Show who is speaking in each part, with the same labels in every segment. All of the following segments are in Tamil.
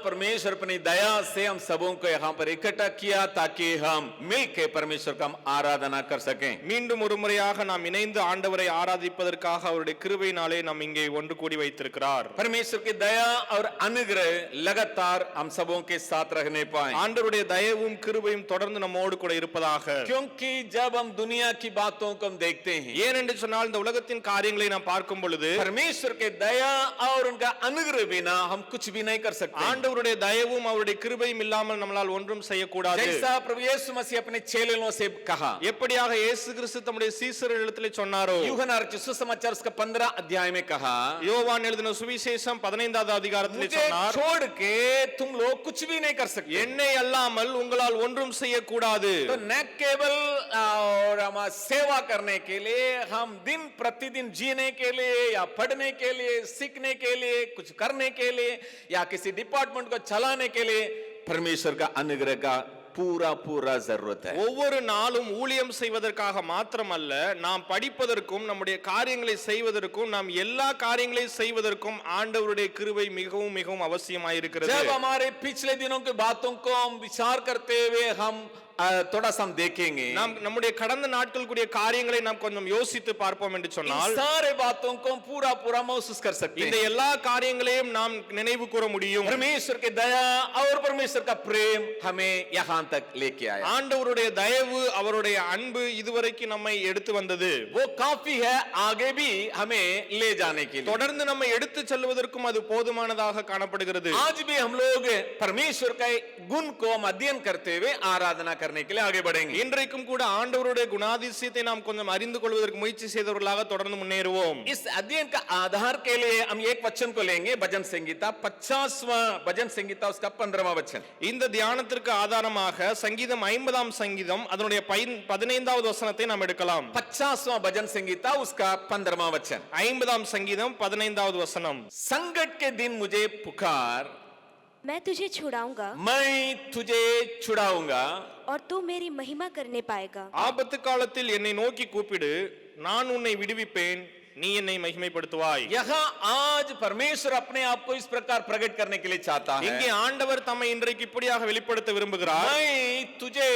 Speaker 1: एक और बार परमेश्वर अपनी दया से हम सबों को यहाँ पर इकट्ठा किया ताकि हम मिलके परमेश्वर का हम आराधना कर सकें
Speaker 2: மீண்டும் ஒரு முறையாக நாம் இணைந்து ஆண்டவரை ஆராதிப்பதற்காக அவருடைய கிருபையினாலே நாம் இங்கே ஒன்று கூடி வைத்திருக்கிறார்
Speaker 1: परमेश्वर की दया और अनुग्रह लगातार हम सबों के साथ रहने पाए
Speaker 2: ஆண்டவருடைய தயவும் கிருபையும் தொடர்ந்து நம்மோடு கூட இருப்பதாக
Speaker 1: क्योंकि जब हम दुनिया की बातों को हम देखते हैं
Speaker 2: ஏனென்று சொன்னால் இந்த உலகத்தின் காரியங்களை நாம் பார்க்கும் பொழுது
Speaker 1: परमेश्वर के दया और उनका अनुग्रह बिना हम कुछ भी नहीं कर सकते
Speaker 2: ஆண்டவருடைய தயவும் அவருடைய கிருபையும் இல்லாமல் நம்மளால் ஒன்றும் செய்யக்கூடாது
Speaker 1: जैसा प्रभु यीशु मसीह अपने चेलों से कहा
Speaker 2: எப்படியாக இயேசு கிறிஸ்து தம்முடைய சீசர்களிடத்திலே சொன்னாரோ
Speaker 1: यूहना रचित सुसमाचार उसका पंद्रह अध्याय में कहा
Speaker 2: யோவான் எழுதின சுவிசேஷம் பதினைந்தாவது அதிகாரத்திலே
Speaker 1: मुझे
Speaker 2: சொன்னார்
Speaker 1: छोड़ के तुम लोग कुछ भी नहीं कर सकते
Speaker 2: என்னை அல்லாமல் உங்களால் ஒன்றும் செய்யக்கூடாது
Speaker 1: तो न केवल आ, और हमारा सेवा करने के लिए हम दिन प्रतिदिन जीने के लिए या पढ़ने के लिए सीखने के लिए कुछ करने के लिए या किसी डिपार्टमेंट को चलाने के लिए परमेश्वर का अनुग्रह का पूरा पूरा जरूरत है
Speaker 2: ஒவ்வொரு நாளும் ஊழியம் செய்வதற்காக மாத்திரமல்ல நாம் படிப்பதற்கும் நம்முடைய காரியங்களை செய்வதற்கும் நாம் எல்லா காரியங்களையும் செய்வதற்கும் ஆண்டவருடைய கிருபை மிகவும் மிகவும் அவசியமாயிருக்கிறது
Speaker 1: जब हमारे पिछले दिनों की बातों को हम विचार करते हुए हम आ, थोड़ा सा हम देखेंगे
Speaker 2: நாம் நம்முடைய கடந்த நாட்களுக்குரிய காரியங்களை நாம் கொஞ்சம் யோசித்து பார்ப்போம் என்று
Speaker 1: इन
Speaker 2: சொன்னால்
Speaker 1: सारे बातों को हम पूरा पूरा महसूस कर सकते
Speaker 2: இந்த
Speaker 1: हैं
Speaker 2: எல்லா காரியங்களையும் நாம் நினைவு கூற முடியும்
Speaker 1: परमेश्वर की दया और परमेश्वर का प्रेम हमें यहाँ तक लेके आया
Speaker 2: ஆண்டவருடைய தயவு அவருடைய அன்பு இதுவரைக்கும் நம்மை எடுத்து வந்தது
Speaker 1: वो काफी है आगे भी हमें ले जाने के लिए
Speaker 2: தொடர்ந்து நம்மை எடுத்து செல்வதற்கும் அது போதுமானதாக காணப்படுகிறது
Speaker 1: आज भी हम लोग परमेश्वर का गुण को हम अध्ययन करते हुए आराधना करने के लिए आगे बढ़ेंगे
Speaker 2: இன்றைக்கும் கூட ஆண்டவருடைய குணாதிசயத்தை நாம் கொஞ்சம் அறிந்து கொள்வதற்கு முயற்சி செய்தவர்களாக தொடர்ந்து முன்னேறுவோம்
Speaker 1: इस अध्ययन का आधार के लिए हम एक वचन को लेंगे भजन संगीता पचासवां भजन संगीता उसका पंद्रहवा वचन
Speaker 2: இந்த தியானத்திற்கு ஆதாரமாக சங்கீதம் ஐம்பதாம் சங்கீதம் அதனுடைய பைன்- பதினைந்தாவது வசனத்தை நாம் எடுக்கலாம்
Speaker 1: पचासवां भजन संगीता उसका पंद्रहवा वचन
Speaker 2: ஐம்பதாம் சங்கீதம் பதினைந்தாவது வசனம்
Speaker 1: संकट के दिन मुझे पुकार
Speaker 3: मैं तुझे छुड़ाऊंगा
Speaker 1: मैं तुझे छुड़ाऊंगा
Speaker 3: और तू मेरी महिमा करने पाएगा
Speaker 2: ஆபத்து காலத்தில் என்னை நோக்கி கூப்பிடு நான் உன்னை விடுவிப்பேன் நீ என்னை மகிமைப்படுத்துவாய்
Speaker 1: यहाँ आज परमेश्वर अपने आप को इस प्रकार प्रकट करने के लिए चाहता
Speaker 2: இங்கே
Speaker 1: है
Speaker 2: ஆண்டவர் தம்மை இன்றைக்கு இப்படியாக வெளிப்படுத்த விரும்புகிறார்
Speaker 1: मैं तुझे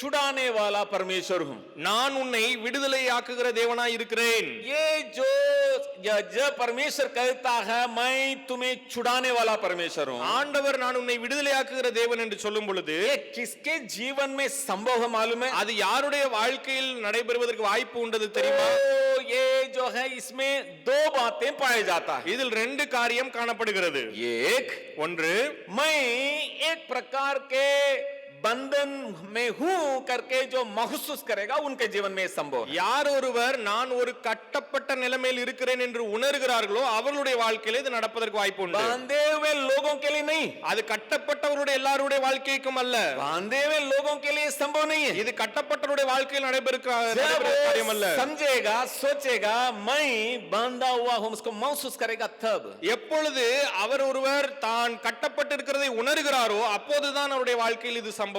Speaker 1: छुड़ाने वाला परमेश्वर हूँ
Speaker 2: நான் உன்னை விடுதலையாக்குகிற தேவனாய் இருக்கிறேன்
Speaker 1: ये जो यह जब परमेश्वर कहता है मैं तुम्हें छुड़ाने वाला परमेश्वर हूँ
Speaker 2: ஆண்டவர் நான் உன்னை விடுதலையாக்குகிற தேவன் என்று சொல்லும் பொழுது
Speaker 1: ये किसके जीवन में संभव है मालूम है
Speaker 2: அது யாருடைய வாழ்க்கையில் நடைபெறுவதற்கு வாய்ப்பு உண்டது தெரியுமா
Speaker 1: तो ये जो है इसमें दो बातें पाए जाता है
Speaker 2: இதில் ரெண்டு காரியம் காணப்படுகிறது
Speaker 1: एक
Speaker 2: ஒன்று
Speaker 1: मैं एक प्रकार के बंधन में हूं करके जो महसूस करेगा उनके जीवन में ये संभव है
Speaker 2: யார் ஒருவர் நான் ஒரு கட்டப்பட்ட நிலைமையில் இருக்கிறேன் என்று உணர்கிறார்களோ அவர்களுடைய வாழ்க்கையில இது நடப்பதற்கு வாய்ப்பு உண்டு
Speaker 1: बांधे हुए लोगों के लिए नहीं
Speaker 2: அது கட்டப்பட்டவருடைய எல்லாருடைய வாழ்க்கைக்கும் அல்ல
Speaker 1: बांधे हुए लोगों के लिए संभव नहीं है
Speaker 2: இது கட்டப்பட்டவருடைய வாழ்க்கையில் நடைபெறுகிற
Speaker 1: जब
Speaker 2: நடைபெறுகிற காரியம் அல்ல
Speaker 1: वो समझेगा सोचेगा मैं बांधा हुआ हूं उसको महसूस करेगा तब
Speaker 2: எப்பொழுது அவர் ஒருவர் தான் கட்டப்பட்டிருக்கிறதை உணர்கிறாரோ அப்போதுதான் அவருடைய வாழ்க்கையில் இது சம்பவம்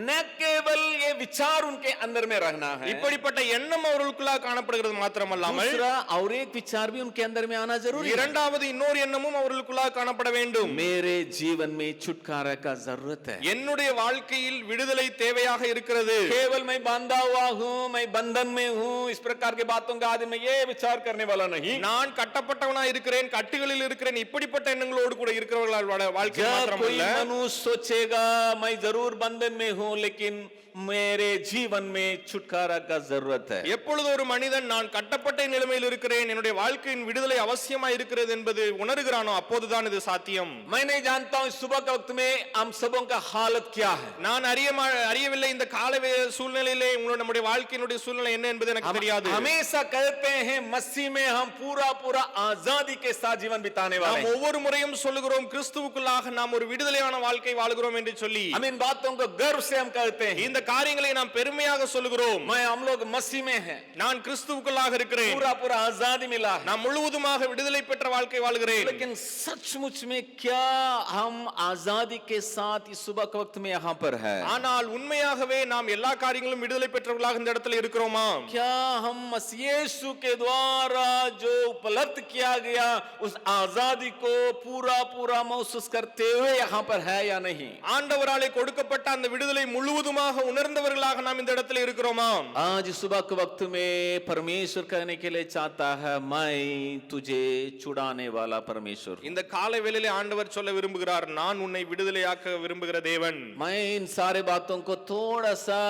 Speaker 1: न केवल ये विचार उनके अंदर में रहना है
Speaker 2: இப்படிப்பட்ட எண்ணம் அவர்களுக்குள்ளாக காணப்படுகிறது மாத்திரமல்லாமல்
Speaker 1: दूसरा और एक विचार भी उनके अंदर में आना जरूरी है
Speaker 2: இரண்டாவது இன்னொரு எண்ணமும் அவர்களுக்குள்ளாக காணப்பட வேண்டும்
Speaker 1: मेरे जीवन में छुटकारा का जरूरत है
Speaker 2: என்னுடைய வாழ்க்கையில் விடுதலை தேவையாக இருக்கிறது
Speaker 1: केवल मैं बांधा हुआ हूँ मैं बंधन में हूँ इस प्रकार की बातों का आदमी में ये विचार करने वाला नहीं
Speaker 2: நான் கட்டப்பட்டவனா இருக்கிறேன் கட்டுகளில் இருக்கிறேன் இப்படிப்பட்ட எண்ணங்களோடு கூட இருக்கிறவர்களால் வாழ- வாழ்க்கை
Speaker 1: जब
Speaker 2: மாத்திரம்
Speaker 1: कोई
Speaker 2: அல்ல
Speaker 1: मनुष्य सोचेगा मैं जरूर बंधन में हूँ लेकिन மேரே ஜீவன் மே சுட்காராக்கா
Speaker 2: எப்பொழுது ஒரு மனிதன் நான் கட்டப்பட்ட நிலைமையில் இருக்கிறேன் என்னுடைய வாழ்க்கையின் விடுதலை அவசியமா இருக்கிறது என்பது உணர்கிறானோ அப்போதுதான் இது சாத்தியம்.
Speaker 1: மைனே ஜான்தா சுப கவுத்துமே அம் சபோங்க ஹாலத் கியா
Speaker 2: நான் அறிய அறியவில்லை இந்த கால சூழ்நிலையிலே உங்களோட நம்முடைய வாழ்க்கையினுடைய சூழ்நிலை என்ன என்பது எனக்கு தெரியாது.
Speaker 1: ஹமேஷா கருத்தே ஹே மஸ்ஸி ஹம் பூரா பூரா ஆசாதி கே சா ஜீவன்
Speaker 2: பிதானே
Speaker 1: வாரே
Speaker 2: ஒவ்வொரு முறையும் சொல்லுகிறோம் கிறிஸ்துவுக்குள்ளாக நாம் ஒரு விடுதலையான வாழ்க்கை வாழ்கிறோம் என்று சொல்லி.
Speaker 1: அமீன் பாத் உங்க கர்வ் சே ஹம் இந்த
Speaker 2: இந்த காரியங்களை நாம் பெருமையாக சொல்லுகிறோம்
Speaker 1: मैं हम लोग मसीह में हैं
Speaker 2: நான் கிறிஸ்துவுக்குள்ளாக இருக்கிறேன்
Speaker 1: पूरा पूरा आजादी मिला है
Speaker 2: நான் முழுவதுமாக விடுதலை பெற்ற வாழ்க்கை வாழ்கிறேன்
Speaker 1: लेकिन सचमुच में क्या हम आजादी के साथ इस सुबह के वक्त में यहाँ पर है
Speaker 2: ஆனால் உண்மையாகவே நாம் எல்லா காரியங்களும் விடுதலை பெற்றவர்களாக இந்த இடத்துல இருக்கிறோமா
Speaker 1: क्या हम मसीह यीशु के द्वारा जो उपलब्ध किया गया उस आजादी को पूरा पूरा महसूस करते हुए यहाँ पर है या नहीं
Speaker 2: ஆண்டவராலே கொடுக்கப்பட்ட அந்த விடுதலை முழுவதுமாக உணர்ந்தவர்களாக நாம் இந்த இடத்துல இருக்கிறோமா
Speaker 1: आज सुबह के वक्त में परमेश्वर कहने के लिए चाहता है मैं तुझे छुड़ाने वाला परमेश्वर हूं।
Speaker 2: இந்த காலை வேளையிலே ஆண்டவர் சொல்ல விரும்புகிறார் நான் உன்னை விடுதலையாக்க விரும்புகிற தேவன்
Speaker 1: मैं इन सारे बातों को थोड़ा सा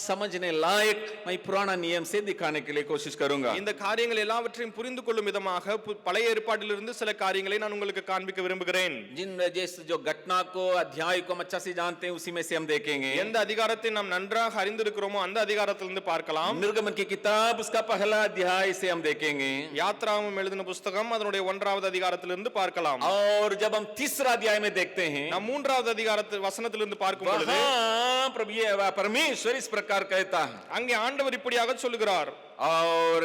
Speaker 1: समझने लायक मैं पुराना नियम से दिखाने के लिए कोशिश करूंगा
Speaker 2: இந்த காரியங்கள் எல்லாவற்றையும் புரிந்து கொள்ளும் விதமாக பு- பழைய ஏற்பாட்டிலிருந்து சில காரியங்களை நான் உங்களுக்கு காண்பிக்க விரும்புகிறேன்
Speaker 1: जिन जैसे जो घटना को अध्याय को हम अच्छा से जानते हैं उसी में से हम देखेंगे
Speaker 2: எந்த அதிகாரத்தை நாம் நன்றாக அறிந்திருக்கிறோமோ அந்த அதிகாரத்திலிருந்து பார்க்கலாம்
Speaker 1: निर्गमन की किताब उसका पहला अध्याय से हम देखेंगे
Speaker 2: யாத்ராமம் எழுதின புஸ்தகம் அதனுடைய ஒன்றாவது அதிகாரத்திலிருந்து பார்க்கலாம்
Speaker 1: और जब हम तीसरा अध्याय में देखते हैं
Speaker 2: நாம் மூன்றாவது அதிகாரத்தில் வசனத்திலிருந்து பார்க்கும் பொழுது
Speaker 1: वहां प्रभु ये परमेश्वर इस प्रकार कहता है
Speaker 2: அங்கே ஆண்டவர் இப்படியாக சொல்லுகிறார்
Speaker 1: और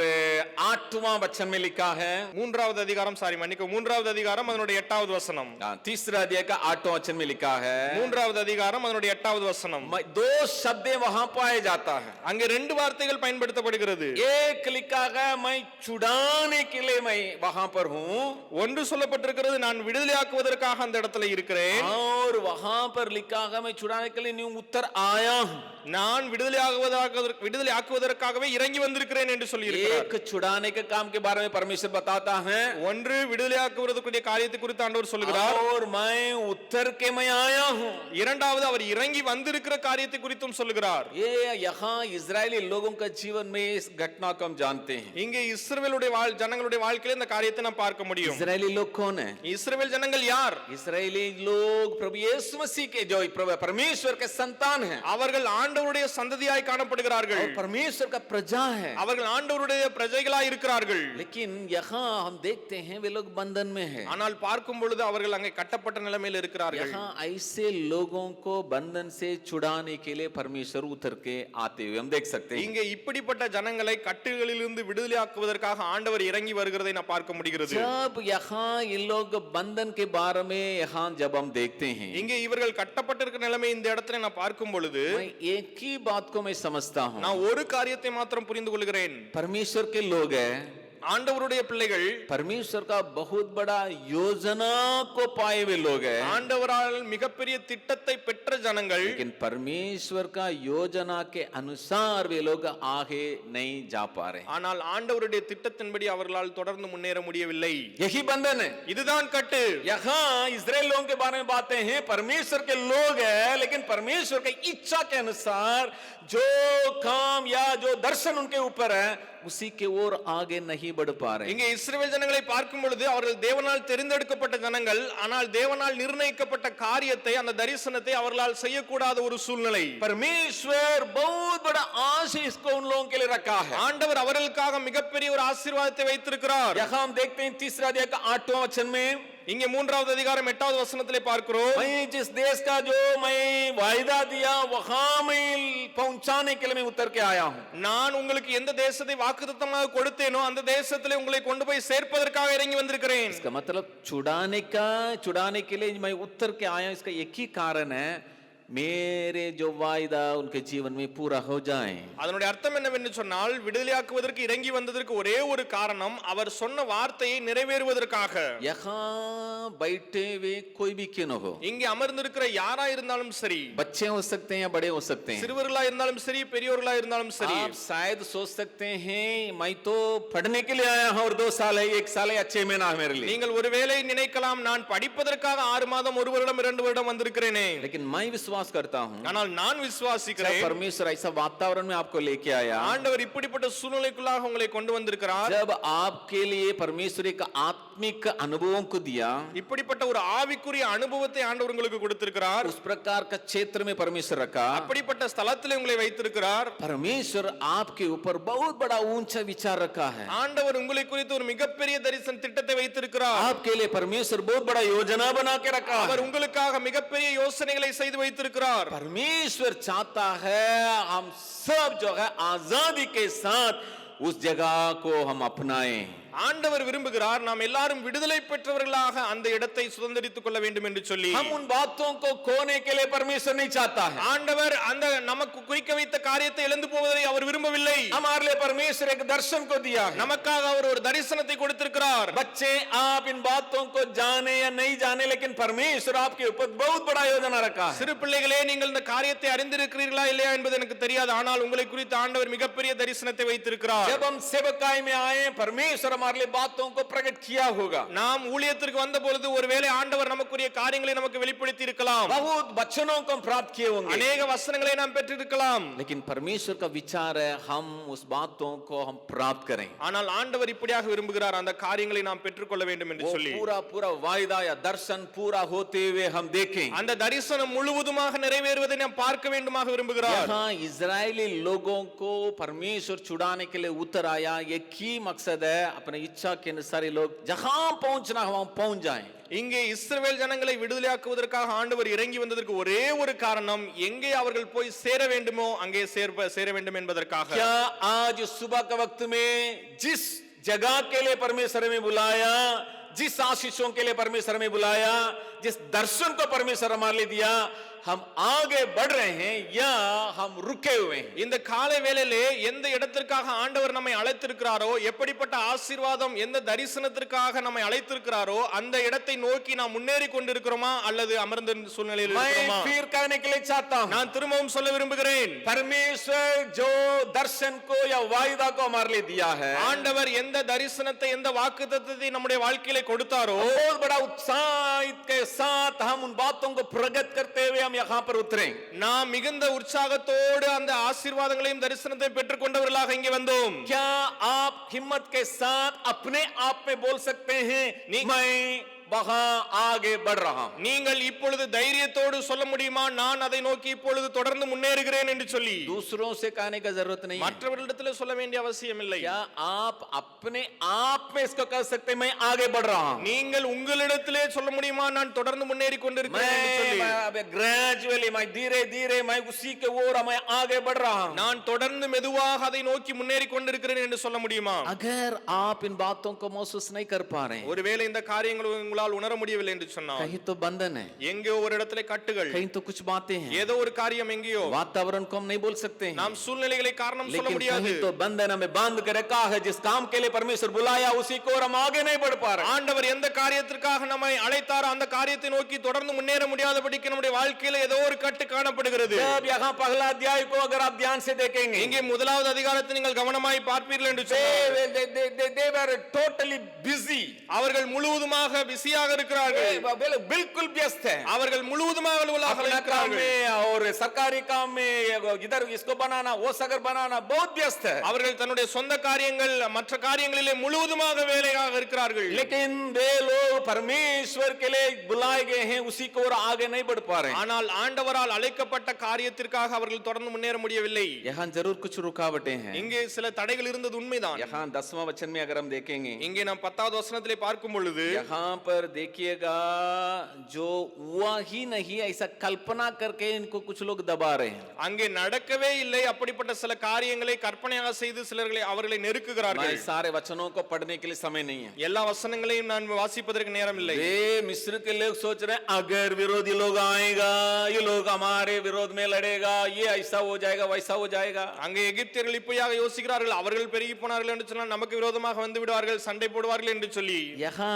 Speaker 1: आठवां वचन में लिखा है
Speaker 2: மூன்றாவது அதிகாரம் சாரி மன்னிக்க மூன்றாவது அதிகாரம் அதனுடைய எட்டாவது வசனம்
Speaker 1: हाँ, तीसरा अध्याय का आठवां वचन में लिखा है
Speaker 2: மூன்றாவது அதிகாரம் அதனுடைய எட்டாவது வசனம்
Speaker 1: मैं- दो शब्द वहां पाए जाता है
Speaker 2: அங்கே ரெண்டு வார்த்தைகள் பயன்படுத்தப்படுகிறது
Speaker 1: एक लिखा है मैं छुड़ाने के लिए मैं वहां पर हूँ
Speaker 2: ஒன்று சொல்லப்பட்டிருக்கிறது நான் விடுதலையாக்குவதற்காக அந்த இடத்துல இருக்கிறேன்
Speaker 1: और वहां पर लिखा है मैं छुड़ाने के लिए न्यू उत्तर आया हूँ
Speaker 2: நான் விடுதலையாகுவதாக விடுதலை ஆக்குவதற்காகவே இறங்கி வந்திருக்கிறேன் என்று சொல்லி இருக்கிறார்
Speaker 1: एक छुड़ाने के काम के बारे में परमेश्वर बताता है
Speaker 2: ஒன்று விடுதலையாக்குவதற்குரிய காரியத்தை குறித்து ஆண்டவர் சொல்லுகிறார்
Speaker 1: और मैं उत्तर के मैं आया हूँ
Speaker 2: இரண்டாவது அவர் இறங்கி வந்திருக்கிற காரியத்தை குறித்தும் சொல்லுகிறார்
Speaker 1: ये यहाँ इजरायली लोगों का जीवन में इस घटना को हम जानते हैं
Speaker 2: இங்கே இஸ்ரவேலுடைய வாழ் ஜனங்களுடைய வாழ்க்கையில இந்த காரியத்தை நாம் பார்க்க முடியும்
Speaker 1: इजरायली लोग कौन है
Speaker 2: இஸ்ரவேல் ஜனங்கள் யார்
Speaker 1: इसराइली लोग प्रभु यीशु मसीह के जो प्रभु- परमेश्वर के संतान हैं
Speaker 2: அவர்கள் ஆண்டவருடைய சந்ததியாய் காணப்படுகிறார்கள்
Speaker 1: और परमेश्वर का प्रजा है
Speaker 2: அவர்கள் ஆண்டவருடைய பிரஜைகளாய் இருக்கிறார்கள்
Speaker 1: लेकिन यहाँ हम देखते हैं वे लोग बंधन में है
Speaker 2: ஆனால் பார்க்கும் பொழுது அவர்கள் அங்கே கட்டப்பட்ட நிலைமையில் இருக்கிறார்கள்
Speaker 1: यहाँ ऐसे लोगों को बंधन से छुड़ाने के लिए परमेश्वर उतर के आते हुए हम देख सकते हैं
Speaker 2: இங்கே இப்படிப்பட்ட ஜனங்களை கட்டுகளிலிருந்து விடுதலையாக்குவதற்காக ஆண்டவர் இறங்கி வருகிறதை நான் பார்க்க முடிகிறது
Speaker 1: जब यहाँ ये लोग बंधन के बारे में यहाँ जब हम देखते हैं
Speaker 2: இங்கே இவர்கள் கட்டப்பட்டிருக்கிற நிலைமை இந்த இடத்துல நான் பார்க்கும் பொழுது
Speaker 1: मैं एक ही बात को मैं समझता हूँ
Speaker 2: நான் ஒரு காரியத்தை மாத்திரம் புரிந்து கொள்கிறேன்
Speaker 1: परमेश्वर के लोग हैं
Speaker 2: ஆண்டவருடைய பிள்ளைகள்
Speaker 1: परमेश्वर का बहुत बड़ा योजना को पाए हुए लोग हैं
Speaker 2: ஆண்டவரால் மிகப்பெரிய திட்டத்தை பெற்ற ஜனங்கள்
Speaker 1: लेकिन परमेश्वर का योजना के अनुसार वे लोग आगे नहीं जा पा रहे
Speaker 2: ஆனால் ஆண்டவருடைய திட்டத்தின்படி அவர்களால் தொடர்ந்து முன்னேற முடியவில்லை
Speaker 1: यही बंधन है
Speaker 2: இதுதான் கட்டு
Speaker 1: यहाँ इसराइल लोगों के बारे में बातें हैं परमेश्वर के लोग हैं लेकिन परमेश्वर की इच्छा के अनुसार जो काम या जो दर्शन उनके ऊपर है उसी के ओर आगे नहीं बढ़ पा रहे
Speaker 2: இங்கே இஸ்ரவேல் ஜனங்களை பார்க்கும் பொழுது அவர்கள் தேவனால் தெரிந்தெடுக்கப்பட்ட ஜனங்கள் ஆனால் தேவனால் நிர்ணயிக்கப்பட்ட காரியத்தை அந்த தரிசனத்தை அவர்களால் செய்யக்கூடாத ஒரு சூழ்நிலை
Speaker 1: परमेश्वर बहुत बड़ा आशीष को उन लोगों के लिए रखा है
Speaker 2: ஆண்டவர் அவர்களுக்காக மிகப்பெரிய ஒரு ஆசீர்வாதத்தை வைத்திருக்கிறார்
Speaker 1: यहाँ हम देखते हैं तीसरा अध्याय का आठवां वचन में
Speaker 2: இங்கே மூன்றாவது அதிகாரம் எட்டாவது வசனத்திலே பார்க்கிறோம்
Speaker 1: मैं जिस देश का जो मैं वायदा दिया वहां मैं पहुंचाने के लिए मैं उतर के आया हूं
Speaker 2: நான் உங்களுக்கு எந்த தேசத்தை வாக்குத்தத்தமாக கொடுத்தேனோ அந்த தேசத்திலே உங்களை கொண்டு போய் சேர்ப்பதற்காக இறங்கி வந்திருக்கிறேன்
Speaker 1: इसका मतलब छुड़ाने का छुड़ाने के लिए मैं उत्तर के आया हूं इसका एक ही कारण है மேரே ஜொவ்வாய்தா உன்கே ஜீவன் மே பூரா ஹோ ஜாய்
Speaker 2: அதனுடைய அர்த்தம் என்னவென்று சொன்னால் விடுதலையாக்குவதற்கு இறங்கி வந்ததற்கு ஒரே ஒரு காரணம் அவர் சொன்ன வார்த்தையை நிறைவேறுவதற்காக.
Speaker 1: யஹா பைட்டேவே கோய்பிக்கனோ
Speaker 2: இங்கே அமர்ந்திருக்கிற யாரா இருந்தாலும் சரி
Speaker 1: பச்சே ஹோ சக்தே யா படே ஹோ சக்தே
Speaker 2: சிறுவர்களா இருந்தாலும் சரி பெரியவர்களா இருந்தாலும் சரி.
Speaker 1: ஆப் சாயத் சோ சக்தே ஹே மை தோ படனே கே லியே ஆயா ஹூ ஒரு தோ சால் ஹை எக் சால் ஹை அச்சே மஹீனா ஹை மேரே லியே
Speaker 2: நீங்கள் ஒருவேளை நினைக்கலாம் நான் படிப்பதற்காக ஆறு மாதம் ஒரு வருடம் இரண்டு வருடம் வந்திருக்கிறேனே.
Speaker 1: லேக்கின் மை விஸ்வாஸ் विश्वास करता हूं
Speaker 2: ஆனால் நான்
Speaker 1: जब
Speaker 2: விசுவாசிக்கிறேன்
Speaker 1: परमेश्वर ऐसा वातावरण में आपको लेके आया
Speaker 2: ஆண்டவர் இப்படிப்பட்ட சூழ்நிலைக்குள்ளாக உங்களை கொண்டு வந்திருக்கிறார்
Speaker 1: जब आपके लिए परमेश्वर एक आत्मिक अनुभवों को दिया
Speaker 2: இப்படிப்பட்ட ஒரு ஆவிக்குரிய அனுபவத்தை ஆண்டவர் உங்களுக்கு கொடுத்திருக்கிறார்
Speaker 1: उस प्रकार का क्षेत्र में परमेश्वर रखा
Speaker 2: அப்படிப்பட்ட ஸ்தலத்திலே உங்களை வைத்திருக்கிறார்
Speaker 1: परमेश्वर आपके ऊपर बहुत बड़ा ऊंचा विचार रखा है
Speaker 2: ஆண்டவர் உங்களை குறித்து ஒரு மிகப்பெரிய தரிசன திட்டத்தை வைத்திருக்கிறார்
Speaker 1: आपके लिए परमेश्वर बहुत बड़ा योजना बना के रखा
Speaker 2: அவர்
Speaker 1: है
Speaker 2: உங்களுக்காக மிகப்பெரிய யோசனைகளை செய்து வைத்திருக்கிறார் வைத்திருக்கிறார்
Speaker 1: परमेश्वर चाहता है हम सब जो है आजादी के साथ उस जगह को हम अपनाएं
Speaker 2: ஆண்டவர் விரும்புகிறார் நாம் எல்லாரும் விடுதலை பெற்றவர்களாக அந்த இடத்தை சுதந்திரித்துக் கொள்ள வேண்டும் என்று சொல்லி
Speaker 1: हम उन बातों को खोने के लिए परमेश्वर नहीं चाहता है
Speaker 2: ஆண்டவர் அந்த நமக்கு குறிக்க வைத்த காரியத்தை இழந்து போவதை அவர் விரும்பவில்லை
Speaker 1: हमारे लिए परमेश्वर एक दर्शन को दिया है
Speaker 2: நமக்காக அவர் ஒரு தரிசனத்தை கொடுத்திருக்கிறார்
Speaker 1: बच्चे आप इन बातों को जाने या नहीं जाने लेकिन परमेश्वर आपके ऊपर बहुत बड़ा योजना रखा है
Speaker 2: சிறு பிள்ளைகளே நீங்கள் இந்த காரியத்தை அறிந்திருக்கிறீர்களா இல்லையா என்பது எனக்கு தெரியாது ஆனால் உங்களை குறித்து ஆண்டவர் மிகப்பெரிய தரிசனத்தை வைத்திருக்கிறார்
Speaker 1: जब हम सेवकाई में आए परमेश्वर हमारे लिए बातों को प्रकट किया होगा
Speaker 2: நாம் ஊழியத்திற்கு வந்த பொழுது ஒருவேளை ஆண்டவர் நமக்குரிய காரியங்களை நமக்கு வெளிப்படுத்தி இருக்கலாம்
Speaker 1: बहुत वचनों को हम प्राप्त किए होंगे
Speaker 2: அநேக வசனங்களை நாம் பெற்றிருக்கலாம்
Speaker 1: लेकिन परमेश्वर का विचार है हम उस बातों को हम प्राप्त करें
Speaker 2: ஆனால் ஆண்டவர் இப்படியாக விரும்புகிறார் அந்த காரியங்களை நாம் பெற்றுக்கொள்ள வேண்டும் என்று
Speaker 1: वो
Speaker 2: சொல்லி
Speaker 1: पूरा पूरा वायदा या दर्शन पूरा होते हुए हम देखें
Speaker 2: அந்த தரிசனம் முழுவதுமாக நிறைவேறுவதை நாம் பார்க்க வேண்டுமாக விரும்புகிறார்
Speaker 1: यहाँ इजरायली लोगों को परमेश्वर छुड़ाने के लिए उतर आया एक ही मकसद है अपने इच्छा के अनुसार ये लोग जहां पहुंचना है वहां पहुंच जाएं
Speaker 2: இங்கே இஸ்ரவேல் ஜனங்களை விடுதலையாக்குவதற்காக ஆண்டவர் இறங்கி வந்ததற்கு ஒரே ஒரு காரணம் எங்கே அவர்கள் போய் சேர வேண்டுமோ அங்கே சேர்ப்ப சேர வேண்டும் என்பதற்காக
Speaker 1: क्या आज सुबह के वक्त में जिस जगह के लिए परमेश्वर में बुलाया जिस आशीषों के लिए परमेश्वर में बुलाया जिस दर्शन को परमेश्वर हमारे लिए दिया हम आगे बढ़ रहे हैं या हम रुके हुए हैं
Speaker 2: இந்த காலை வேளையிலே எந்த இடத்திற்காக ஆண்டவர் நம்மை அழைத்திருக்கிறாரோ எப்படிப்பட்ட ஆசீர்வாதம் எந்த தரிசனத்திற்காக நம்மை அழைத்திருக்கிறாரோ அந்த இடத்தை நோக்கி நாம் முன்னேறி கொண்டிருக்கிறோமா அல்லது அமர்ந்த சூழ்நிலையில் இருக்கிறோமா
Speaker 1: मैं फिर कहने के लिए चाहता हूं
Speaker 2: நான் திரும்பவும் சொல்ல விரும்புகிறேன்
Speaker 1: परमेश्वर जो दर्शन को या वायदा को हमारे लिए दिया है
Speaker 2: ஆண்டவர் எந்த தரிசனத்தை எந்த வாக்குத்தத்தத்தை நம்முடைய வாழ்க்கையில கொடுத்தாரோ
Speaker 1: बहुत बड़ा उत्साह के साथ हम उन बातों को प्रगत करते हुए हम यहाँ पर उतरे
Speaker 2: நாம் மிகுந்த உற்சாகத்தோடு அந்த ஆசீர்வாதங்களையும் தரிசனத்தை பெற்றுக்கொண்டவர்களாக இங்கே வந்தோம்
Speaker 1: क्या आप हिम्मत के साथ अपने आप में बोल सकते हैं मैं वहां आगे बढ़ रहा हूं
Speaker 2: நீங்கள் இப்பொழுது தைரியத்தோடு சொல்ல முடியுமா நான் அதை நோக்கி இப்பொழுது தொடர்ந்து முன்னேறுகிறேன் என்று சொல்லி
Speaker 1: दूसरों से कहने का जरूरत नहीं है
Speaker 2: மற்றவர்களிடத்தில் சொல்ல வேண்டிய அவசியம் இல்லை
Speaker 1: क्या आप अपने आप में इसको कह सकते हैं मैं आगे बढ़ रहा हूं
Speaker 2: நீங்கள் உங்களிடத்திலே சொல்ல முடியுமா நான் தொடர்ந்து முன்னேறி கொண்டிருக்கிறேன் என்று
Speaker 1: मैं
Speaker 2: சொல்லி
Speaker 1: मैं अब ग्रेजुअली मैं धीरे धीरे मैं उसी के ओर मैं आगे बढ़ रहा हूं
Speaker 2: நான் தொடர்ந்து மெதுவாக அதை நோக்கி முன்னேறி கொண்டிருக்கிறேன் என்று சொல்ல முடியுமா
Speaker 1: अगर आप इन बातों को महसूस नहीं कर पा रहे हैं
Speaker 2: ஒருவேளை இந்த காரியங்கள் உங்களால் உணர முடியவில்லை என்று சொன்னால்
Speaker 1: कहीं तो बंधन है
Speaker 2: எங்கேயோ ஒரு இடத்துல கட்டுகள்
Speaker 1: कहीं तो कुछ बातें हैं
Speaker 2: ஏதோ ஒரு காரியம் எங்கேயோ
Speaker 1: वातावरण को हम नहीं बोल सकते हैं
Speaker 2: நாம் சூழ்நிலைகளை காரணம் சொல்ல
Speaker 1: लेकिन
Speaker 2: முடியாது
Speaker 1: कहीं तो बंधन हमें बांध के रखा है जिस काम के लिए परमेश्वर बुलाया उसी को और हम आगे नहीं बढ़ पा रहे
Speaker 2: ஆண்டவர் எந்த காரியத்திற்காக நம்மை அழைத்தாரோ அந்த காரியத்தை நோக்கி தொடர்ந்து முன்னேற முடியாதபடிக்கு நம்முடைய வாழ்க்கையில ஏதோ ஒரு கட்டு காணப்படுகிறது
Speaker 1: जब यहाँ पहला अध्याय को अगर आप ध्यान से देखेंगे
Speaker 2: இங்கே முதலாவது அதிகாரத்தை நீங்கள் கவனமாய் பார்ப்பீர்கள் என்று சொன்னால்
Speaker 1: they, they, they, they, they were totally busy
Speaker 2: அவர்கள் முழுவதுமாக பிஸியாக இருக்கிறார்கள்
Speaker 1: वे- वे लोग बिल्कुल व्यस्त है
Speaker 2: அவர்கள் முழுவதுமாக அலுவலாக
Speaker 1: अपना काम
Speaker 2: இருக்கிறார்கள்
Speaker 1: में और सरकारी काम में इधर इसको बनाना वो सगर बनाना बहुत व्यस्त है
Speaker 2: அவர்கள் தன்னுடைய சொந்த காரியங்கள் மற்ற காரியங்களிலே முழுவதுமாக வேலையாக இருக்கிறார்கள்
Speaker 1: लेकिन वे लोग परमेश्वर के लिए बुलाए गए हैं उसी को और आगे नहीं बढ़ पा रहे हैं
Speaker 2: ஆனால் ஆண்டவரால் அழைக்கப்பட்ட காரியத்திற்காக அவர்கள் தொடர்ந்து முன்னேற முடியவில்லை
Speaker 1: यहाँ जरूर कुछ रुकावटें हैं
Speaker 2: இங்கே சில தடைகள் இருந்தது உண்மைதான்
Speaker 1: यहाँ दसवां वचन में अगर हम देखेंगे
Speaker 2: இங்கே நாம் பத்தாவது வசனத்திலே பார்க்கும் பொழுது
Speaker 1: यहाँ पर देखिएगा जो हुआ ही नहीं ऐसा कल्पना करके इनको कुछ लोग दबा रहे हैं
Speaker 2: அங்கே நடக்கவே இல்லை அப்படிப்பட்ட சில காரியங்களை கற்பனையாக செய்து சிலர்களை அவர்களை நெருக்குகிறார்கள்
Speaker 1: मैं सारे वचनों को पढ़ने के लिए समय नहीं है
Speaker 2: எல்லா வசனங்களையும் நான் வாசிப்பதற்கு நேரம் இல்லை
Speaker 1: वे मिस्र के लोग सोच रहे हैं अगर विरोधी लोग आएगा ये लोग हमारे विरोध में लड़ेगा ये ऐसा हो जाएगा वैसा हो जाएगा
Speaker 2: அங்கே எகிப்தியர்கள் இப்படியாக யோசிக்கிறார்கள் அவர்கள் பெருகி போனார்கள் என்று சொன்னால் நமக்கு விரோதமாக வந்து விடுவார்கள் சண்டை போடுவார்கள் என்று சொல்லி
Speaker 1: यहाँ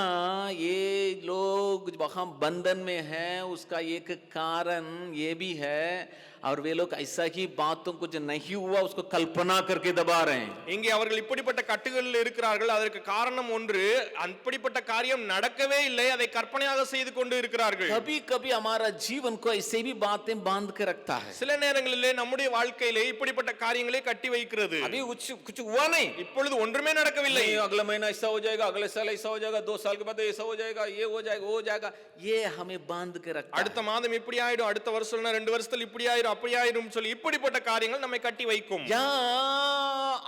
Speaker 1: ये लोग वहाँ बंधन में हैं उसका एक कारण ये भी है और वे लोग ऐसा ही बातों कुछ नहीं हुआ उसको कल्पना करके दबा रहे हैं
Speaker 2: இங்கே அவர்கள் இப்படிப்பட்ட கட்டுகளில் இருக்கிறார்கள் அதற்கு காரணம் ஒன்று அப்படிப்பட்ட காரியம் நடக்கவே இல்லை அதை கற்பனையாக செய்து கொண்டு இருக்கிறார்கள்
Speaker 1: कभी कभी हमारा जीवन को ऐसे भी बातें बांध के रखता है
Speaker 2: சில நேரங்களிலே நம்முடைய வாழ்க்கையிலே இப்படிப்பட்ட காரியங்களை கட்டி வைக்கிறது
Speaker 1: अभी कुछ कुछ हुआ नहीं
Speaker 2: இப்பொழுது ஒன்றுமே நடக்கவில்லை
Speaker 1: नहीं अगला महीना ऐसा हो जाएगा अगले साल ऐसा हो जाएगा दो साल के बाद ऐसा हो जाएगा ये हो जाएगा वो हो जाएगा ये हमें बांध के रखता है
Speaker 2: அடுத்த மாதம் இப்படி ஆயிடும் அடுத்த வருஷம் ரெண்டு வருஷத்துல இப்படி ஆயிடும் அப்படி சொல்லி இப்படிப்பட்ட காரியங்கள் நம்மை கட்டி வைக்கும்.
Speaker 1: யா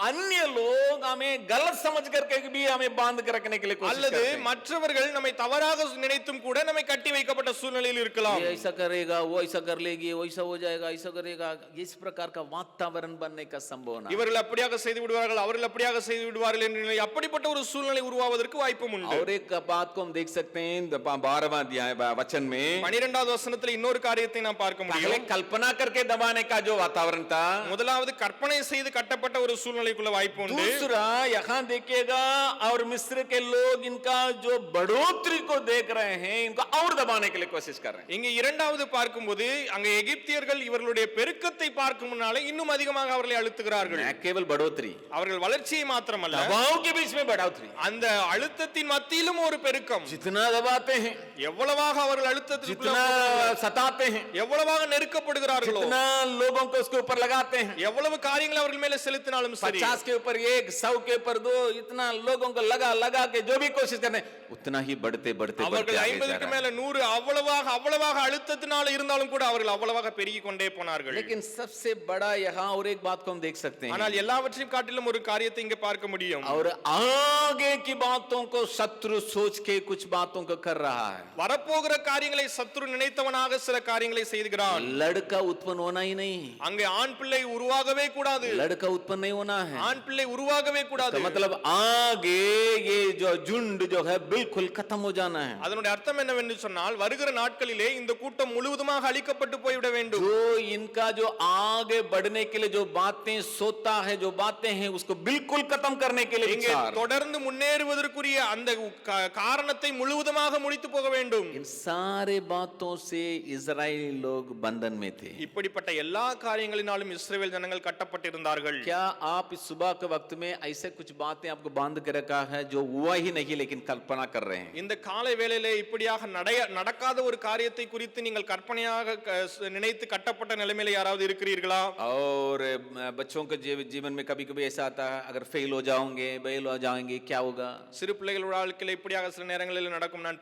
Speaker 1: अन्य लोग हमें गलत समझ करके भी हमें बांध कर रखने के लिए कोशिश
Speaker 2: அல்லது
Speaker 1: करते हैं
Speaker 2: மற்றவர்கள் நம்மை தவறாக நினைத்தும் கூட நம்மை கட்டி வைக்கப்பட்ட சூழ்நிலையில் இருக்கலாம்
Speaker 1: ये ऐसा करेगा वो ऐसा कर लेगी वो ऐसा हो जाएगा ऐसा करेगा इस प्रकार का वातावरण बनने का संभावना है।
Speaker 2: இவர்கள் அப்படியாக செய்து விடுவார்கள் அவர்கள் அப்படியாக செய்து விடுவார்கள் என்ற நிலை அப்படிப்பட்ட ஒரு சூழ்நிலை உருவாவதற்கு வாய்ப்பும் உண்டு
Speaker 1: और एक बात को हम देख सकते हैं बारहवा अध्याय बा- वचन में
Speaker 2: பனிரெண்டாவது வசனத்துல இன்னொரு காரியத்தை நாம் பார்க்க
Speaker 1: पहले
Speaker 2: முடியும்
Speaker 1: कल्पना करके दबाने का जो वातावरण था
Speaker 2: முதலாவது கற்பனை செய்து கட்டப்பட்ட ஒரு சூழ்நிலைக்குள்ள வாய்ப்பு உண்டு
Speaker 1: दूसरा यहाँ देखिएगा और मिस्र के लोग इनका जो बढ़ोतरी को देख रहे हैं इनको और दबाने के लिए कोशिश कर रहे हैं
Speaker 2: இங்க இரண்டாவது பார்க்கும்போது அங்க எகிப்தியர்கள் இவர்களுடைய பெருக்கத்தை பார்க்கும் முன்னாலே இன்னும் அதிகமாக அவர்களை அழுத்துகிறார்கள்
Speaker 1: न केवल बढ़ोतरी
Speaker 2: அவர்கள் வளர்ச்சியை மாத்திரமல்ல
Speaker 1: दबाव के बीच में बढ़ोतरी
Speaker 2: அந்த அழுத்தத்தின் மத்தியிலும் ஒரு பெருக்கம்
Speaker 1: जितना दबाते हैं
Speaker 2: எவ்வளவாக அவர்கள் அழுத்தத்திற்குள்ள
Speaker 1: जितना
Speaker 2: போகிறார்கள்,
Speaker 1: सताते हैं
Speaker 2: எவ்வளவாக நெருக்கப்படுகிறார்களோ
Speaker 1: जितना लोगों को उसके ऊपर लगाते हैं
Speaker 2: எவ்வளவு காரியங்களை அவர்கள் மேல செலுத்தினாலும் சரி
Speaker 1: पचास के ऊपर एक सौ के ऊपर दो इतना लोगों को लगा लगा के जो भी कोशिश करते हैं उतना ही बढ़ते बढ़ते बढ़ते
Speaker 2: அவர்கள்
Speaker 1: आगे जा
Speaker 2: ஐம்பதுக்கு
Speaker 1: रहा है।
Speaker 2: மேல நூறு அவ்வளவாக அவ்வளவாக அழுத்தத்தினால இருந்தாலும் கூட அவர்கள் அவ்வளவாக பெருகி கொண்டே போனார்கள்
Speaker 1: लेकिन सबसे बड़ा यहाँ और एक बात को हम देख सकते हैं
Speaker 2: ஆனால் எல்லாவற்றையும் காட்டிலும் ஒரு காரியத்தை இங்க பார்க்க முடியும்
Speaker 1: और आगे की बातों को शत्रु सोच के कुछ बातों को कर रहा है
Speaker 2: வரப்போகிற காரியங்களை சத்துரு நினைத்தவனாக சில காரியங்களை செய்கிறான்
Speaker 1: लड़का उत्पन्न होना ही नहीं
Speaker 2: அங்கே ஆண் பிள்ளை உருவாகவே கூடாது
Speaker 1: लड़का उत्पन्न नहीं होना है
Speaker 2: ஆண் பிள்ளை உருவாகவே கூடாது
Speaker 1: तो मतलब आगे ये जो झुंड जो है बिल्कुल खत्म हो जाना है
Speaker 2: அதனுடைய அர்த்தம் என்னவென்று சொன்னால் வருகிற நாட்களிலே இந்த கூட்டம் முழுவதுமாக அழிக்கப்பட்டு போய்விட வேண்டும்
Speaker 1: जो इनका जो आगे बढ़ने के लिए जो बातें सोता है जो बातें हैं उसको बिल्कुल खत्म करने के लिए
Speaker 2: இங்கே
Speaker 1: विचार
Speaker 2: தொடர்ந்து முன்னேறுவதற்குரிய அந்த கா- காரணத்தை முழுவதுமாக முடித்து போக வேண்டும்
Speaker 1: इन सारे बातों से इजराइली लोग बंधन में थे
Speaker 2: இப்படிப்பட்ட எல்லா காரியங்களினாலும் இஸ்ரவேல் ஜனங்கள் கட்டப்பட்டிருந்தார்கள்
Speaker 1: क्या आप इस सुबह के वक्त में ऐसे कुछ बातें आपको बांध के रखा है जो हुआ ही नहीं लेकिन कल्पना कर रहे हैं
Speaker 2: இந்த காலை வேளையிலே இப்படியாக நடைய நடக்காத ஒரு காரியத்தை குறித்து நீங்கள் கற்பனையாக க- ஸ்- நினைத்து கட்டப்பட்ட நிலைமையில யாராவது இருக்கிறீர்களா
Speaker 1: और अ, बच्चों के जीव- जीवन में कभी कभी ऐसा आता है अगर फेल हो जाओगे फेल हो जाएंगे क्या होगा
Speaker 2: சிறு பிள்ளைகள் வாழ்க்கையில இப்படியாக சில நேரங்களில் நடக்கும் நான்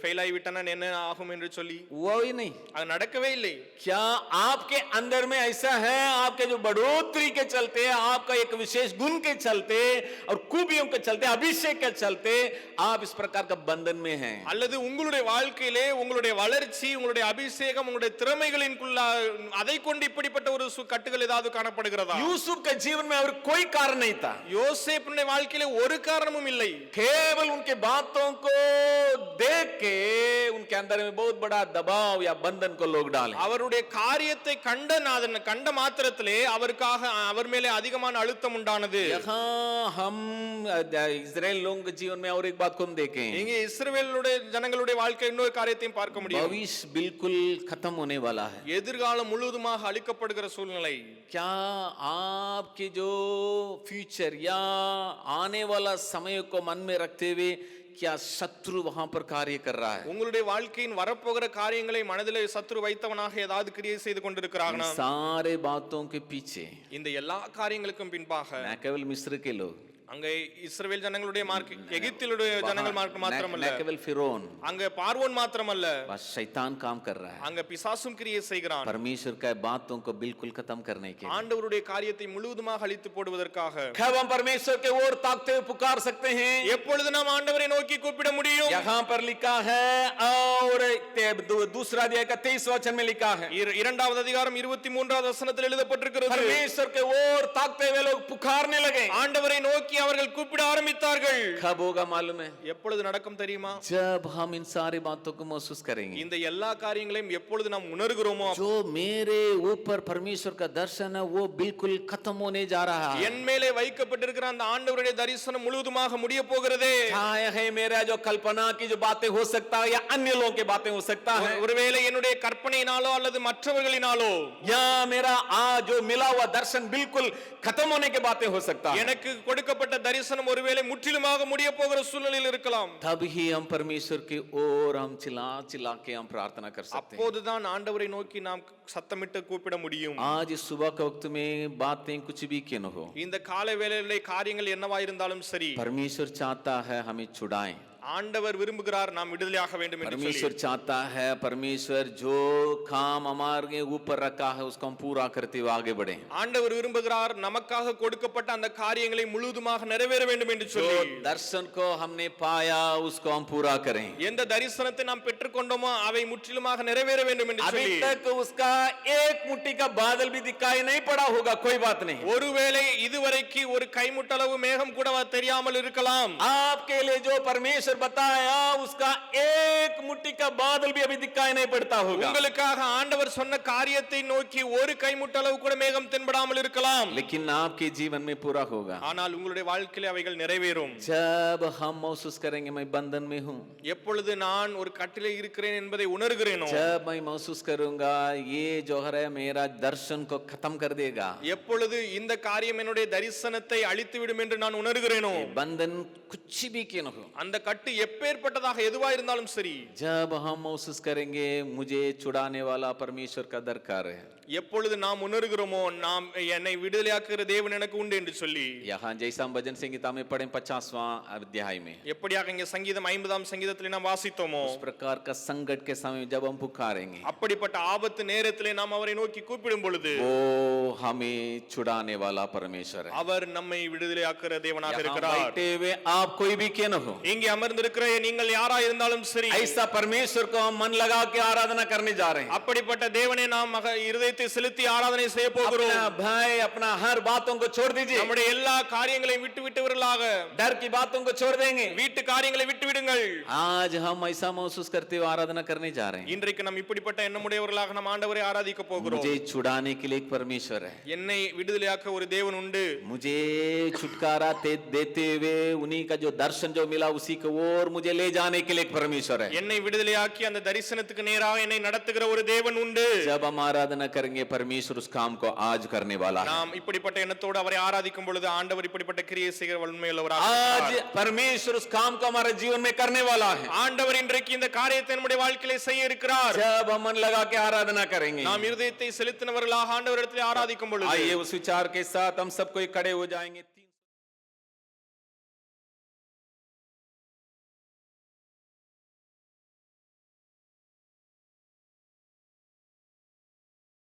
Speaker 2: ஃபெயில் ஆகிவிட்டேன் என்ன ஆகும் என்று சொல்லி
Speaker 1: हुआ ही नहीं
Speaker 2: அது நடக்கவே இல்லை
Speaker 1: क्या आपके अंदर में ऐसा है आपके जो बढ़ोतरी के चलते आपका एक विशेष गुण के चलते और खूबियों के चलते अभिषेक के चलते आप इस प्रकार का बंधन में हैं
Speaker 2: அல்லது உங்களுடைய வாழ்க்கையிலே உங்களுடைய வளர்ச்சி உங்களுடைய அபிஷேகம் உங்களுடைய திறமைகளின்குள்ள அதை கொண்டு இப்படிப்பட்ட ஒரு சு- கட்டுகள் ஏதாவது காணப்படுகிறதா
Speaker 1: यूसुफ के जीवन में और कोई कारण नहीं था
Speaker 2: யோசேப்புடைய வாழ்க்கையிலே ஒரு காரணமும் இல்லை
Speaker 1: केवल उनके बातों को देख के उनके अंदर में बहुत बड़ा दबाव या बंधन को लोग डाले
Speaker 2: அவருடைய காரியத்தை கண்ட நாதன் கண்ட மாத்திரத்திலே அவருக்காக அவர் மேலே அதிகமான அழுத்தம் உண்டானது
Speaker 1: यहाँ हम अ, इजराइल लोगों के जीवन में और एक बात को हम देखें
Speaker 2: இங்கே இஸ்ரவேலுடைய ஜனங்களுடைய வாழ்க்கை இன்னொரு காரியத்தையும் பார்க்க முடியும்
Speaker 1: भविष्य बिल्कुल खत्म होने वाला है
Speaker 2: எதிர்காலம் முழுவதுமாக அழிக்கப்படுகிற சூழ்நிலை
Speaker 1: क्या आपके जो फ्यूचर या आने वाला समय को मन में रखते हुए क्या शत्रु वहां पर कार्य कर रहा है
Speaker 2: உங்களுடைய வாழ்க்கையின் வரப்போகிற காரியங்களை மனதிலே சத்துரு வைத்தவனாக ஏதாவது கிரியை செய்து
Speaker 1: इन
Speaker 2: கொண்டிருக்கிறானா
Speaker 1: सारे बातों के पीछे
Speaker 2: இந்த எல்லா காரியங்களுக்கும் பின்பாக
Speaker 1: न केवल मिस्र के लोग
Speaker 2: அங்கே இஸ்ரவேல் ஜனங்களுடைய மார்க் எகிப்திலுடைய ஜனங்கள் மார்க்
Speaker 1: न
Speaker 2: மாத்திரமல்ல
Speaker 1: न केवल फिरौन
Speaker 2: அங்க பார்வோன் மாத்திரமல்ல
Speaker 1: बस शैतान काम कर रहा है
Speaker 2: அங்க பிசாசும் கிரியை செய்கிறான்
Speaker 1: परमेश्वर का बातों को बिल्कुल खत्म करने के लिए।
Speaker 2: ஆண்டவருடைய காரியத்தை முழுவதுமாக அழித்து போடுவதற்காக
Speaker 1: कब हम परमेश्वर के ओर ताकते हुए पुकार सकते हैं
Speaker 2: எப்பொழுது நாம் ஆண்டவரை நோக்கி கூப்பிட முடியும்
Speaker 1: यहाँ पर लिखा है और ते- दू- दूसरा अध्याय का तेईस वचन में लिखा है
Speaker 2: இர- இரண்டாவது அதிகாரம் இருபத்தி மூன்றாவது வசனத்தில் எழுதப்பட்டிருக்கிறது
Speaker 1: परमेश्वर के ओर ताकते हुए लोग पुकारने लगे
Speaker 2: ஆண்டவரை நோக்கி அவர்கள் கூப்பிட ஆரம்பித்தார்கள்
Speaker 1: कब होगा मालूम है
Speaker 2: எப்பொழுது நடக்கும் தெரியுமா
Speaker 1: जब हम इन सारी बातों को महसूस करेंगे
Speaker 2: இந்த எல்லா காரியங்களையும் எப்பொழுது நாம் உணர்கிறோமோ
Speaker 1: जो मेरे ऊपर परमेश्वर का दर्शन है वो बिल्कुल खत्म होने जा रहा है
Speaker 2: என் மேலே வைக்கப்பட்டிருக்கிற அந்த ஆண்டவருடைய தரிசனம் முழுவதுமாக முடிய போகிறதே
Speaker 1: चाहे है मेरा जो कल्पना की जो बातें हो सकता है या अन्य लोगों की बातें हो सकता है
Speaker 2: ஒருவேளை என்னுடைய கற்பனையினாலோ அல்லது மற்றவர்களினாலோ
Speaker 1: या मेरा आ जो मिला हुआ दर्शन बिल्कुल खत्म होने की बातें हो सकता है
Speaker 2: எனக்கு கொடுக்கப்பட்ட தரிசனம் ஒருவேளை முற்றிலுமாக முடிய போகிற சூழ்நிலையில் இருக்கலாம்
Speaker 1: तब ही हम परमेश्वर की ओर हम चिल्ला चिल्ला के हम प्रार्थना कर सकते हैं
Speaker 2: அப்போதுதான் ஆண்டவரை நோக்கி நாம் சத்தமிட்டு கூப்பிட முடியும்
Speaker 1: आज इस सुबह के वक्त में बातें कुछ भी क्यों न हो
Speaker 2: இந்த கால வேளையிலே காரியங்கள் என்னவா இருந்தாலும் சரி
Speaker 1: परमेश्वर चाहता है हमें छुड़ाएं
Speaker 2: ஆண்டவர் விரும்புகிறார் நாம் விடுதலையாக வேண்டும் என்று சொல்லி
Speaker 1: परमेश्वर चाहता है परमेश्वर जो काम हमारे ऊपर रखा है उसको हम पूरा करते हुए आगे बढ़े
Speaker 2: ஆண்டவர் விரும்புகிறார் நமக்காக கொடுக்கப்பட்ட அந்த காரியங்களை முழுவதுமாக நிறைவேற வேண்டும் என்று
Speaker 1: जो
Speaker 2: சொல்லி
Speaker 1: दर्शन को हमने पाया उसको हम पूरा करें
Speaker 2: எந்த தரிசனத்தை நாம் பெற்றுக்கொண்டோமோ அவை முற்றிலுமாக நிறைவேற வேண்டும் என்று
Speaker 1: अभी
Speaker 2: சொல்லி
Speaker 1: तक उसका एक मुट्ठी का बादल भी दिखाई नहीं पड़ा होगा कोई बात नहीं
Speaker 2: ஒருவேளை இதுவரைக்கு ஒரு கைமுட்டளவு மேகம் கூட தெரியாமல் இருக்கலாம்
Speaker 1: आपके लिए जो परमेश्वर बताया उसका एक मुट्ठी का बादल भी अभी दिखाई नहीं पड़ता होगा
Speaker 2: உங்களுக்காக ஆண்டவர் சொன்ன காரியத்தை நோக்கி ஒரு கைமுட்டளவு கூட மேகம் தென்படாமல் இருக்கலாம்
Speaker 1: लेकिन आपके जीवन में पूरा होगा
Speaker 2: ஆனால் உங்களுடைய வாழ்க்கையில அவைகள் நிறைவேறும்
Speaker 1: जब हम महसूस करेंगे मैं बंधन में हूँ
Speaker 2: எப்பொழுது நான் ஒரு கட்டிலே இருக்கிறேன் என்பதை உணர்கிறேனோ
Speaker 1: जब मैं महसूस करूंगा ये जो है मेरा दर्शन को खत्म कर देगा
Speaker 2: எப்பொழுது இந்த காரியம் என்னுடைய தரிசனத்தை அழித்து விடும் என்று நான் உணர்கிறேனோ
Speaker 1: ये बंधन कुछ भी क्यों न हो
Speaker 2: அந்த கட்டு எப்பேற்பட்டதாக எதுவா இருந்தாலும் சரி
Speaker 1: जब हम महसूस करेंगे मुझे छुड़ाने वाला परमेश्वर का दरकार है
Speaker 2: எப்பொழுது நாம் உணர்கிறோமோ நாம் என்னை விடுதலையாக்குகிற தேவன் எனக்கு உண்டு என்று சொல்லி
Speaker 1: यहाँ जैसा हम भजन संगीता में पढ़े पचासवां अध्याय में
Speaker 2: எப்படியாக இங்க சங்கீதம் ஐம்பதாம் சங்கீதத்திலே நாம் வாசித்தோமோ
Speaker 1: उस प्रकार का संकट के समय जब हम पुकारेंगे
Speaker 2: அப்படிப்பட்ட ஆபத்து நேரத்திலே நாம் அவரை நோக்கி கூப்பிடும் பொழுது
Speaker 1: वो हमें छुड़ाने वाला परमेश्वर है
Speaker 2: அவர் நம்மை விடுதலையாக்குற தேவனாக
Speaker 1: यहाँ
Speaker 2: இருக்கிறார்
Speaker 1: बैठे हुए आप कोई भी क्यों न हो
Speaker 2: இங்கே அமர்ந்திருக்கிற நீங்கள் யாரா இருந்தாலும் சரி
Speaker 1: ऐसा परमेश्वर को हम मन लगा के आराधना करने जा रहे हैं
Speaker 2: அப்படிப்பட்ட தேவனை நாம் மக இருதயத்தை செலுத்தி ஆராதனை செய்ய போகிறோம்
Speaker 1: अपना भय अपना हर बातों को छोड़ दीजिए
Speaker 2: நம்முடைய எல்லா காரியங்களையும் விட்டு விட்டவர்களாக
Speaker 1: डर की बातों को छोड़ देंगे
Speaker 2: வீட்டு காரியங்களை விட்டு விடுங்கள்
Speaker 1: आज हम ऐसा महसूस करते हुए आराधना करने जा रहे हैं
Speaker 2: இன்றைக்கு நாம் இப்படிப்பட்ட எண்ணமுடையவர்களாக நாம் ஆண்டவரை ஆராதிக்க போகிறோம்
Speaker 1: मुझे छुड़ाने के लिए एक परमेश्वर है
Speaker 2: என்னை விடுதலையாக்க ஒரு தேவன் உண்டு
Speaker 1: मुझे छुटकारा दे, देते हुए उन्हीं का जो दर्शन जो मिला उसी को और मुझे ले जाने के लिए एक परमेश्वर है
Speaker 2: என்னை விடுதலையாக்கி அந்த தரிசனத்துக்கு நேராக என்னை நடத்துகிற ஒரு தேவன் உண்டு
Speaker 1: जब हम आराधना करेंगे परमेश्वर उस काम को आज करने वाला है
Speaker 2: நாம் இப்படிப்பட்ட எண்ணத்தோடு அவரை ஆராதிக்கும் பொழுது ஆண்டவர் இப்படிப்பட்ட கிரியை செய்கிற வன்மையுள்ளவராக
Speaker 1: आज
Speaker 2: இருக்கிறார்.
Speaker 1: परमेश्वर उस काम को हमारे जीवन में करने वाला है
Speaker 2: ஆண்டவர் இன்றைக்கு இந்த காரியத்தை நம்முடைய வாழ்க்கையிலே செய்ய இருக்கிறார்
Speaker 1: जब हम मन लगा के आराधना करेंगे
Speaker 2: நாம் இருதயத்தை செலுத்தினவர்களாக ஆண்டவரிடத்தில் ஆராதிக்கும் பொழுது
Speaker 1: आइए उस विचार के साथ हम सब कोई खड़े हो जाएंगे